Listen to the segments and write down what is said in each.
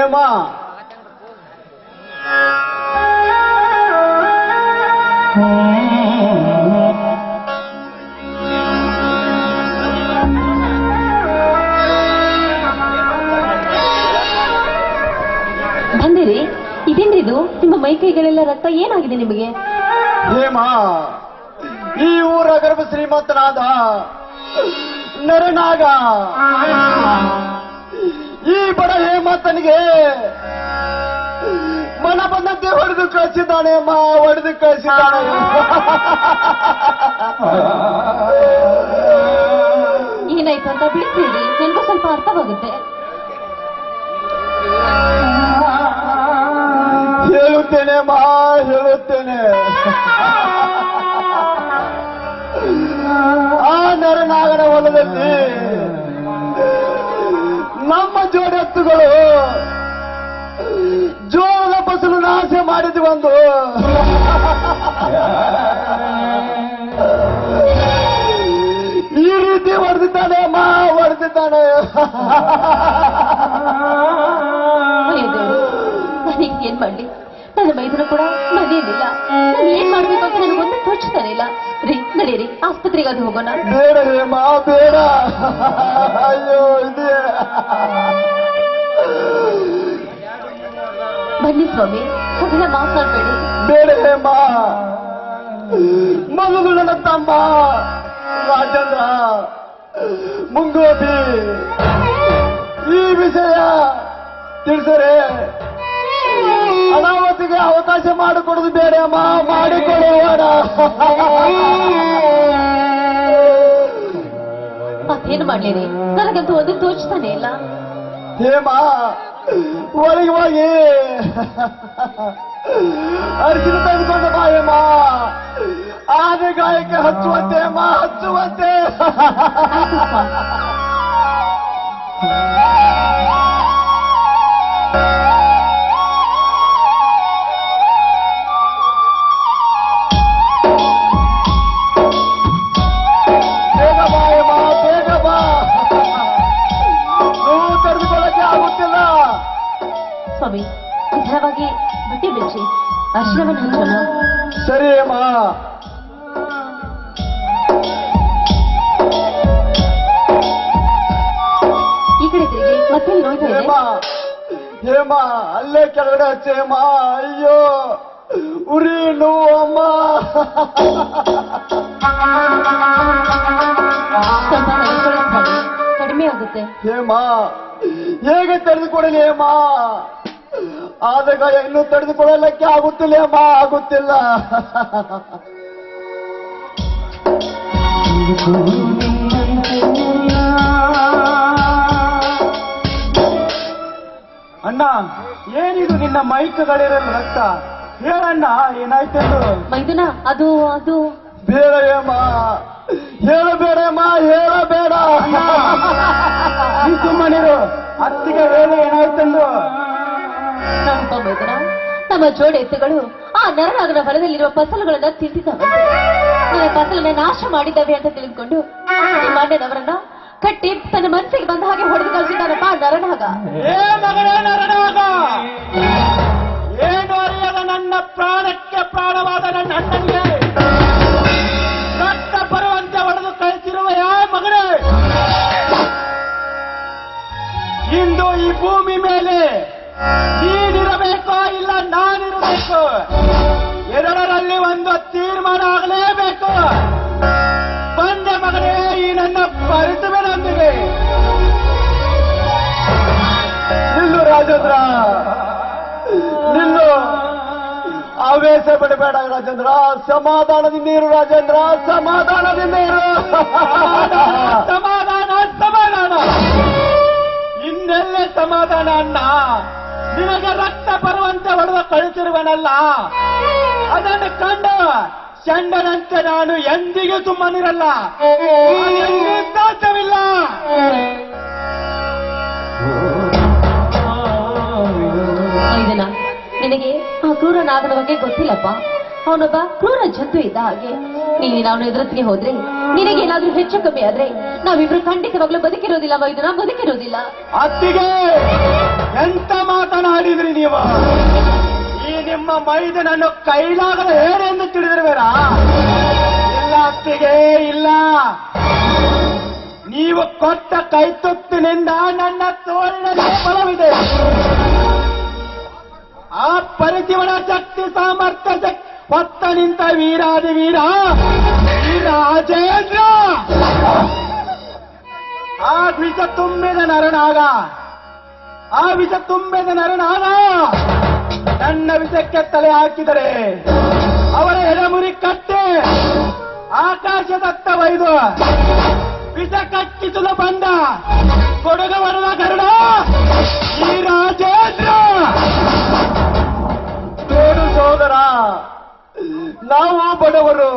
ಹೇಮ ಬಂದಿರಿ? ಇದೇನ್ರಿದು ನಿಮ್ಮ ಮೈ ಕೈಗಳೆಲ್ಲ ರಕ್ತ ಏನಾಗಿದೆ ನಿಮಗೆ? ಪ್ರೇಮ ಈ ಊರ ಗರ್ಭ ಶ್ರೀಮಂತನಾದ ನರನಾಗ. ಈ ಬಡ ಹೇಮಂತನಿಗೆ ಮನ ಬಂದಂತೆ ಹೊಡೆದು ಕಳಿಸಿದ್ದಾನೆ ಮಾ ಹೊಡೆದು ಕಳಿಸಿದ್ದಾನೆ. ಏನಾಯ್ತು ಅಂತ ಬಿಡ್ತೀರಿ. ನನಗೂ ಸ್ವಲ್ಪ ಅರ್ಥವಾಗುತ್ತೆ. ಹೇಳುತ್ತೇನೆ ಮಾ ಹೇಳುತ್ತೇನೆ. ಆ ನರನಾಗನ ಹೊಲದಲ್ಲಿ ಜೋಡೆತ್ತುಗಳು. ಜೋಳ ಫಸಲು ನಾಶ ಮಾಡಿದ್ವಿ ಒಂದು ಈ ರೀತಿ ಹೊಡೆದಿದ್ದಾನೆ ಮಾ ಹೊಡೆದಿದ್ದಾನೆ. ಏನ್ ಮಾಡ್ಲಿ? ನನ್ನ ಮೈದನ ಕೂಡ ಮನೆಯಲ್ಲಿಲ್ಲ. ನಾನು ಏನ್ ಮಾಡ್ಬೇಕು ಅಂತ ನನಗೊಂದು ತೋಚ್ತಾನೆ ಇಲ್ಲ. ರೀ ನಡೀರಿ ಆಸ್ಪತ್ರೆಗೆ ಅದು ಹೋಗೋಣ. ಬೇಡ ಮಾ ಬೇಡ. ಅಯ್ಯೋ ಬನ್ನಿ ಸ್ವಾಮಿ ಸುಮ್ಮನೆ ಮಾತಾಡ್ಬೇಡಿ ಬೇಡ ಮಾ ತಮ್ಮ, ರಾಜೇಂದ್ರ ಮುಂಗೋಪಿ ಈ ವಿಷಯ ತಿಳಿಸರೆ ಅನಾವತಿಗೆ ಅವಕಾಶ ಮಾಡಿಕೊಡೋದು ಬೇಡ ಅಮ್ಮ ಮತ್ತೇನು ಮಾಡ್ಲಿರಿ ನನಗಂತೂ ಒಂದು ತೋಚ್ತಾನೆ ಇಲ್ಲ. ಹೇಮಾಗಿ ಒಳಗೆ ಹೋಗಿ ಅರ್ಜಿನ ತೆಗೆದುಕೊಂಡು ಬಾ ಹೇಮ. ಆನೆ ಗಾಯಕ್ಕೆ ಹಚ್ಚುವಂತೆ ಮಾ ಹಚ್ಚುವಂತೆ. ಅಯ್ಯೋ ಉರಿ ನೋವು ಅಮ್ಮ ಸ್ವಲ್ಪ ತಡೆದುಕೊಳ್ಳಿ ಸ್ವಾಮಿ ಕಡಿಮೆ ಆಗುತ್ತೆ ಹೇಮ ಹೇಗೆ ತಡೆದುಕೊಡಲಿ ಹೇಮ ಆದಾಗ ಇನ್ನೂ ತಡೆದುಕೊಳ್ಳಲಿಕ್ಕೆ ಆಗುತ್ತಿಲ್ಲ ಹೇಮ ಆಗುತ್ತಿಲ್ಲ ಅಣ್ಣ ಏನಿದು ನಿನ್ನ ಮೈಕಗಳಿರಲು ರಕ್ತ? ಹೇಳಣ್ಣ ಏನಾಯ್ತೆಂದು? ಮೈದುನ ಅದು ಅದು. ಬೇಡ ಹೇಮ ಹೇಳಬೇಡ. ನೀ ಸುಮ್ಮನಿರು ಅತ್ತಿಗೆ ಹೇಳಿ ಏನಾಯ್ತೆಂದು? ನಮ್ಮ ಮೈದುನ ನಮ್ಮ ಜೋಡಿ ಎತ್ತುಗಳು ಆ ನರನಾಗನ ಹೊಲದಲ್ಲಿರುವ ಫಸಲುಗಳನ್ನ ತಿಂದಿದ್ದಾವೆ. ನನ್ನ ಫಸಲನ್ನ ನಾಶ ಮಾಡಿದ್ದಾವೆ ಅಂತ ತಿಳಿದುಕೊಂಡು ನಿಮ್ಮ ಅಣ್ಣನವರನ್ನ ಕಟ್ಟಿ ತನ್ನ ಮನಸ್ಸಿಗೆ ಬಂದ ಹಾಗೆ ಹೊಡೆದು ಕಳಿಸಿದ್ದಾನಪ್ಪ ಆ ನರನಾಗ ಏ ಮಗಳೇ ನರನಾಗ ಏನು ಅರಿಯದ ನನ್ನ ಪ್ರಾಣಕ್ಕೆ ಪ್ರಾಣವಾದ ನನ್ನ ಅಣ್ಣನಿಗೆ ರಕ್ತ ಬರುವಂತೆ ಒಡೆದು ಕಳಿಸಿರುವ ಯಾ ಮಗಳೇ! ಇಂದು ಈ ಭೂಮಿ ಮೇಲೆ ನೀನಿರಬೇಕೋ ಇಲ್ಲ ನಾನಿರಬೇಕು? ಎರಡರಲ್ಲಿ ಒಂದು ತೀರ್ಮಾನ ಆಗಲೇಬೇಕು. ಬಂದೆ ಮಗಳೇ, ಈ ನನ್ನ ಪರಿಸರದೊಂದಿಗೆ ರಾಜೇಂದ್ರ ನಿಲ್ಲು. ಆವೇಶ ಬಿಡಬೇಡ ರಾಜೇಂದ್ರ. ಸಮಾಧಾನದಿಂದ ಇರು ರಾಜೇಂದ್ರ. ಸಮಾಧಾನದಿಂದ ಇರು. ಸಮಾಧಾನ ಸಮಾಧಾನ. ಇನ್ನೆಲ್ಲೇ ಸಮಾಧಾನ ಅಣ್ಣ. ನಿನಗೆ ರಕ್ತ ಬರುವಂತೆ ಹೊಡೆದ ಕಳಿಸಿರುವನಲ್ಲ. ಅದನ್ನು ಕಂಡು ಚಂಡನಂತೆ ನಾನು ಎಂದಿಗೂ ಸುಮ್ಮನಿರಲ್ಲ. ಸಾಧ್ಯವಿಲ್ಲ. ನಿನಗೆ ಆ ಕ್ರೂರ ಬಗ್ಗೆ ಗೊತ್ತಿಲ್ಲಪ್ಪ. ಅವನೊಬ್ಬ ಕ್ರೂರ ಜಂತು ಇದ್ದ ಹಾಗೆ. ನೀನು ಅವನ ಎದುರತ್ತಿಗೆ ಹೋದ್ರೆ ನಿನಗೇನಾದ್ರೂ ಹೆಚ್ಚು ಕಮ್ಮಿ ಆದ್ರೆ, ನಾವಿಬ್ರು ಖಂಡಿತವಾಗ್ಲೂ ಬದುಕಿರೋದಿಲ್ಲ ಮೈದನ ಬದುಕಿರೋದಿಲ್ಲ. ಅತ್ತಿಗೆ, ಎಂತ ಮಾತ ಮಾತನಾಡಿದ್ರಿ ನೀವು? ಈ ನಿಮ್ಮ ಮೈದನನ್ನು ಕೈಲಾಗದ ಹೇರೆಂದು ತಿಳಿದಿರುವೇರಾ? ಇಲ್ಲ ಅತ್ತಿಗೆ, ಇಲ್ಲ. ನೀವು ಕೊಟ್ಟ ಕೈತುತ್ತಿನಿಂದ ನನ್ನ ತೋಳಿನಲ್ಲಿ ಬಲವಿದೆ. ಆ ಪರಿಜೀವನ ಶಕ್ತಿ ಸಾಮರ್ಥ್ಯ ಶಕ್ತಿ ಹೊತ್ತ ನಿಂತ ವೀರಾದಿ ವೀರ. ರಾಜೇಂದ್ರ ಆ ವಿಷ ತುಂಬಿದ ನರನಾಗ. ಆ ವಿಷ ತುಂಬಿದ ನರನಾಗ. ನನ್ನ ವಿಷಕ್ಕೆ ತಲೆ ಹಾಕಿದರೆ ಅವರ ಎಡೆಮುರಿ ಕಟ್ಟೆ ಆಕಾಶದತ್ತ ಒಯ್ದು ವಿಷ ಕಟ್ಟಿಸಲು ಬಂದ ಕೊಡಗ ಬರುವ ಕರುಣ. ಈ ರಾಜೇಂದ್ರ ಸೋದರ ನಾವು ಬಡವರು.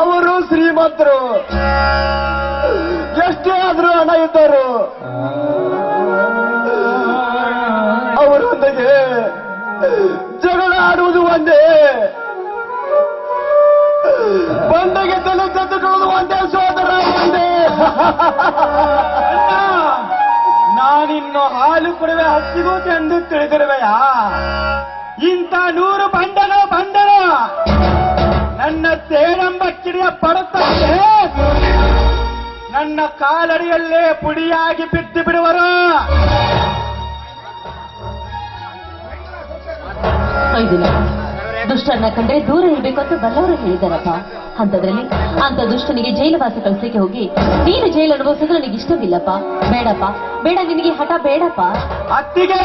ಅವರು ಶ್ರೀಮಂತರು. ಎಷ್ಟೇ ಆದರೂ ಹಣ ಇದ್ದರು ಅವರೊಂದಿಗೆ ಜಗಳ ಆಡುವುದು ಒಂದೇ. ಬಂದಿಗೆ ತಲೆ ತೆಗೆದುಕೊಳ್ಳುವುದು ಒಂದೇ ಸೋದರ ಒಂದೇ. ನಾನಿನ್ನು ಹಾಲು ಕೊಡುವೆ ಹಸಿಗೂ ಎಂದು ತಿಳಿದಿರುವೆಯಾ? ಇಂಥ ನೂರು ಬಂಡನೋ ಬಂಡನೋ ನನ್ನ ತೇರಂಬ ಕಿಡಿಯ ಪಡುತ್ತೆ. ನನ್ನ ಕಾಲಡಿಯಲ್ಲೇ ಪುಡಿಯಾಗಿ ಬಿದ್ದು ಬಿಡುವರು. ದುಷ್ಟನ್ನ ಕಂಡ್ರೆ ದೂರ ಇರಬೇಕು ಅಂತ ಬಲ್ಲವರು ಹೇಳಿದಾರಪ್ಪ ಅಂತದ್ರಲ್ಲಿ ಅಂತ ದುಷ್ಟನಿಗೆ ಜೈಲವಾಸ ಕಳಿಸಲಿಕ್ಕೆ ಹೋಗಿ ನೀನು ಜೈಲು ಅನುಭವಿಸೋದು ನನಗೆ ಇಷ್ಟವಿಲ್ಲಪ್ಪ ಬೇಡಪ್ಪ. ಬೇಡ ನಿನಗೆ ಹಠ ಬೇಡಪ್ಪ. ಅತ್ತಿಗೆ!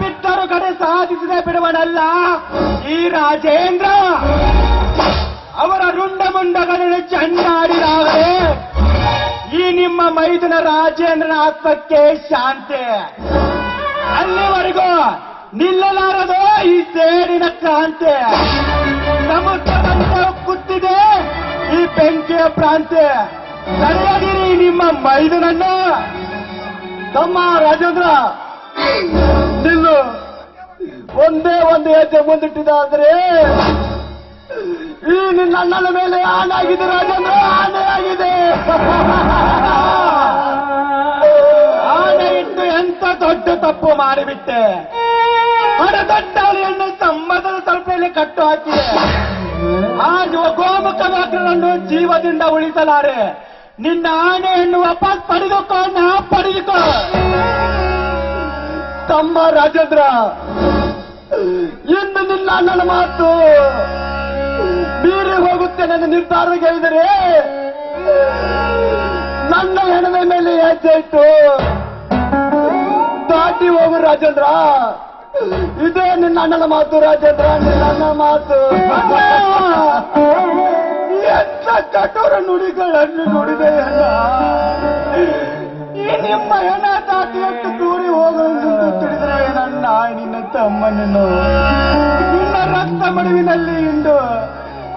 ಬಿಟ್ಟರು ಕಡೆ ಸಾಧಿಸದೆ ಬಿಡುವನಲ್ಲ. ಈ ರಾಜೇಂದ್ರ, ಅವರ ರುಂಡ ಮುಂಡಗಳನ್ನು ಚಂಡಾಡಿದಾಗಲೇ ಈ ನಿಮ್ಮ ಮೈದನ ರಾಜೇಂದ್ರನ ಆತ್ಮಕ್ಕೆ ಶಾಂತಿ. ಅಲ್ಲಿವರೆಗೂ ನಿಲ್ಲಲಾರದು ಈ ಸೇಡಿನ ಕ್ರಾಂತಿ. ಸಮುದ್ರದಂತೆ ಕುತ್ತಿದೆ ಈ ಬೆಂಕಿಯ ಪ್ರಾಂತ್ಯ ಸರಿಯಾಗಿರಿ ನಿಮ್ಮ ಮೈದನನ್ನು. ತಮ್ಮ ರಾಜೇಂದ್ರ. ನಿಲ್ಲು ಒಂದೇ ಒಂದು ಹೆಜ್ಜೆ ಮುಂದಿಟ್ಟಿದ್ದಾದ್ರೆ ಈ ನಿನ್ನ ಅಣ್ಣನ ಮೇಲೆ ಆನಾಗಿದೆ ರಾಜೇಂದ್ರ ಆನೆ ಆಗಿದೆ. ಆನೆ ಇಟ್ಟು ಎಂತ ದೊಡ್ಡ ತಪ್ಪು ಮಾಡಿಬಿಟ್ಟೆ. ಹಣದಟ್ಟಾಳಿಯನ್ನು ಸಂಬಂಧದ ತಲುಪಲ್ಲಿ ಕಟ್ಟು ಹಾಕಿದೆ. ಆ ಗೋಮುಖ ಮಾತ್ರನನ್ನು ಜೀವದಿಂದ ಉಳಿಸಲಾರೆ. ನಿನ್ನ ಆನೆಯನ್ನು ವಾಪಸ್ ಪಡೆದುಕೋ, ನಾ ಪಡೆದುಕೋ. ತಮ್ಮ ರಾಜೇಂದ್ರ ಎಂದು ನಿನ್ನ ಅಣ್ಣನ ಮಾತು ಬೀರಿ ಹೋಗುತ್ತೆ ನನ್ನ ನಿರ್ಧಾರ ಹೇಳಿದರೆ, ನನ್ನ ಹೆಣದ ಮೇಲೆ ಹೆಜ್ಜೆ ಇಟ್ಟು ದಾಟಿ ಹೋಗು ರಾಜೇಂದ್ರ. ಇದೇ ನಿನ್ನ ಅಣ್ಣನ ಮಾತು ರಾಜೇಂದ್ರ, ನಿನ್ನ ಅಣ್ಣನ ಮಾತು. ಎಂತ ಕಠೋರ ನುಡಿಗಳನ್ನು ನುಡಿದೆ ಅಣ್ಣ. ನಿಮ್ಮ ಹೆಣ ದಾಟಿ ತಮ್ಮನನ್ನು. ನಿನ್ನ ರಕ್ತ ಮಡುವಿನಲ್ಲಿ ಇಂದು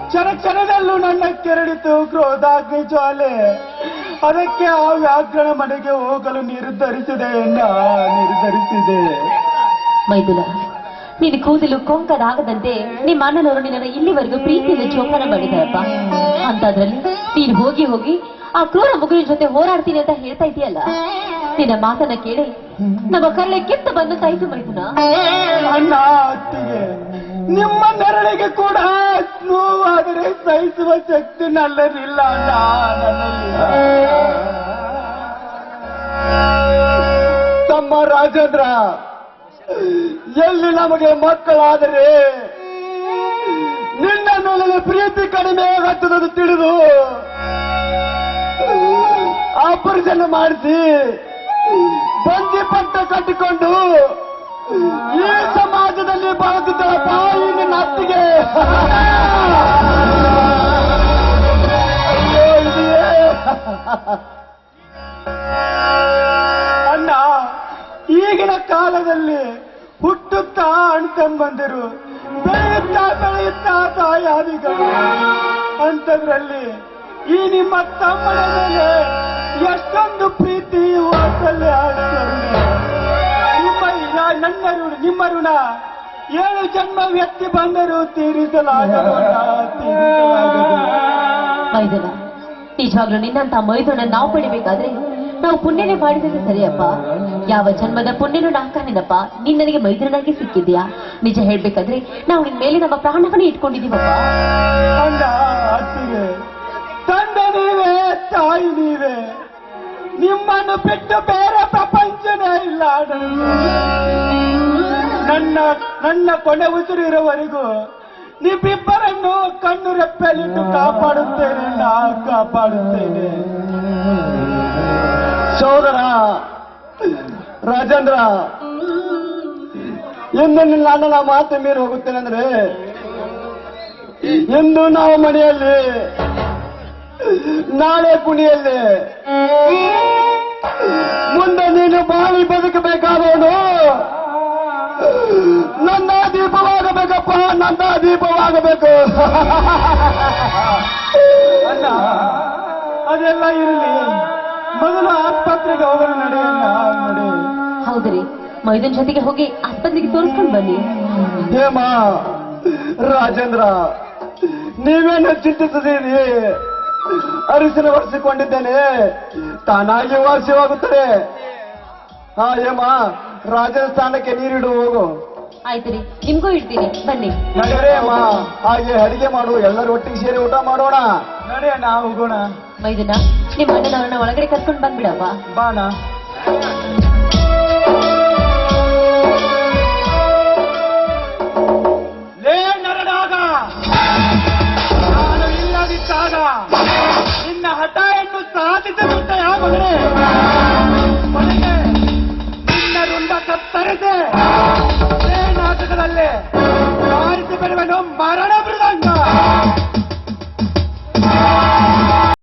ಕ್ಷಣ ಕ್ಷಣದಲ್ಲೂ ನನ್ನ ಕೆರಳಿತು ಕ್ರೋಧಾಗ್ನಿ ಜ್ವಾಲೆ. ಅದಕ್ಕೆ ಆ ವ್ಯಾಘ್ರಣ ಮನೆಗೆ ಹೋಗಲು ನಿರ್ಧರಿಸಿದೆ ಎಂದ ನಿರ್ಧರಿಸಿದೆ. ಮೈದುಲ ನಿನ್ನ ಕೂದಲು ಕೊಂಕದಾಗದಂತೆ ನಿಮ್ಮ ಅಣ್ಣನವರು ನಿನ್ನ ಇಲ್ಲಿವರೆಗೂ ಪ್ರೀತಿಯಿಂದ ಚೋಪನ ಮಾಡಿದಾರಪ್ಪ ಅಂತಾದ್ರಲ್ಲಿ ನೀನು ಹೋಗಿ ಹೋಗಿ ಆ ಕ್ರೂರ ಮಗುವಿನ ಜೊತೆ ಹೋರಾಡ್ತೀನಿ ಅಂತ ಹೇಳ್ತಾ ಇದೆಯಲ್ಲ? ನಿನ್ನ ಮಾತನ್ನ ಕೇಳಿ ನಮ್ಮ ಕರಳೆ ಕಿತ್ತು ಬಂದು ತಾಯ್ತು ಮೈದುನ ಅಣ್ಣ ಅತ್ತಿಗೆ ನಿಮ್ಮ ನೆರಳಿಗೆ ಕೂಡ ನೋವಾದರೆ ಸಹಿಸುವ ಶಕ್ತಿ ನಲ್ಲದಿಲ್ಲ ತಮ್ಮ ರಾಜೇಂದ್ರ, ಎಲ್ಲಿ ನಮಗೆ ಮಕ್ಕಳಾದರೆ, ನಿನ್ನ ಮೇಲೆ ಪ್ರೀತಿ ಕಡಿಮೆ ಆಗುತ್ತದೆ ತಿಳಿದು ಆಪರೇಷನ್ ಮಾಡಿಸಿ ಬಂದಿ ಪಟ್ಟ ಕಟ್ಟಿಕೊಂಡು ಈ ಸಮಾಜದಲ್ಲಿ ಬಾಳುತ್ತಿದ್ದಳ ಬಾಯಿನ ಅತ್ತಿಗೆ ಅಣ್ಣ, ಈಗಿನ ಕಾಲದಲ್ಲಿ ಹುಟ್ಟುತ್ತಾ ಬಂದರು. ಬೆಳೆಯುತ್ತಾ ಬೆಳೆಯುತ್ತಾ ತಾಯಾದಿಗಳು ಅಂತದ್ರಲ್ಲಿ ಈ ನಿಮ್ಮ ತಮ್ಮನ ಮೇಲೆ ಏಳು ಜನ್ಮ ವ್ಯಕ್ತಿ ಬಂದರೂ ತೀರಿಸಲಾಗಲ್ಲ ಮೈದುನ ನಿಜವಾಗ್ಲೂ ನಿನ್ನಂತ ಮೈದುನ ನಾವು ಪಡಿಬೇಕಾದ್ರೆ ನಾವು ಪುಣ್ಯನೇ ಮಾಡಿದ್ರೆ ಸರಿಯಪ್ಪ. ಯಾವ ಜನ್ಮದ ಪುಣ್ಯನೂ ನಾಕಾನೇನಪ್ಪ ನೀನ್ ನನಗೆ ಮೈದುನಾಗಿ ಸಿಕ್ಕಿದ್ಯಾ? ನಿಜ ಹೇಳ್ಬೇಕಾದ್ರೆ ನಾವು ನಿನ್ ಮೇಲೆ ನಮ್ಮ ಪ್ರಾಣವನ್ನೇ ಇಟ್ಕೊಂಡಿದೀವಪ್ಪ ತಂದ ನೀವೇ ತಾಯಿ ನೀವೇ. ನಿಮ್ಮನ್ನು ಬಿಟ್ಟು ಬೇರೆ ಪ್ರಪಂಚನೇ ಇಲ್ಲ. ನನ್ನ ನನ್ನ ಕೊನೆ ಉಸಿರು ಇರುವವರೆಗೂ ನಿಮ್ಮಿಬ್ಬರನ್ನು ಕಣ್ಣು ರೆಪ್ಪೆಲಿಟ್ಟು ಕಾಪಾಡುತ್ತೇನೆ, ನಾ ಕಾಪಾಡುತ್ತೇನೆ. ಸೋದರ ರಾಜೇಂದ್ರ, ಇಂದು ನಿನ್ನ ಅಣ್ಣನ ಮಾತು ಮೀರಿ ಹೋಗುತ್ತೇನೆ ಅಂದ್ರೆ ಇಂದು ನಾವು ಮನೆಯಲ್ಲಿ, ನಾಳೆ ಕುಣಿಯಲ್ಲಿ ಮುಂದೆ ನೀನು ಬಾಳಿ ಬದುಕಬೇಕಾದವನು. ನನ್ನ ದೀಪವಾಗಬೇಕಪ್ಪ ನನ್ನ ದೀಪವಾಗಬೇಕು. ಅಣ್ಣ ಅದೆಲ್ಲ ಇರಲಿ. ಮೊದಲು ಆಸ್ಪತ್ರೆಗೆ ಹೋಗೋಣ ನಡೆಯಲ್ಲ ನಡೆ. ಹೌದ್ರಿ ಮೈದನ್ ಜೊತೆಗೆ ಹೋಗಿ ಆಸ್ಪತ್ರೆಗೆ ತೋರಿಸ್ಕೊಂಡು ಬನ್ನಿ. ಹೇಮ ರಾಜೇಂದ್ರ ನೀವೇನು ಚಿಂತಿಸಿದ್ದೀರಿ ಅರಿಶಿನ ಒರೆಸಿಕೊಂಡಿದ್ದೇನೆ. ತಾನಾಗಿ ವಾಸಿಯಾಗುತ್ತದೆ ಹಾ ಹೇಮ. ರಾಜನ ಸ್ಥಾನಕ್ಕೆ ನೀರಿಡು ಹೋಗು. ಆಯ್ತು ರೀ. ನಿಮ್ಗೂ ಇಡ್ತೀನಿ. ಬನ್ನಿ. ಅಮ್ಮ ಹಾಗೆ ಅಡಿಗೆ ಮಾಡು ಎಲ್ಲರೂ ಒಟ್ಟಿಗೆ ಸೇರಿ ಊಟ ಮಾಡೋಣ. ನಡೆಯೋಣ ಹೋಗೋಣ. ಮೈದನ ನಿಮ್ಮ ಅಣ್ಣನವ್ರನ್ನ ಒಳಗಡೆ ಕರ್ಕೊಂಡು ಬಂದ್ಬಿಡಪ್ಪ. ಬಾಣ.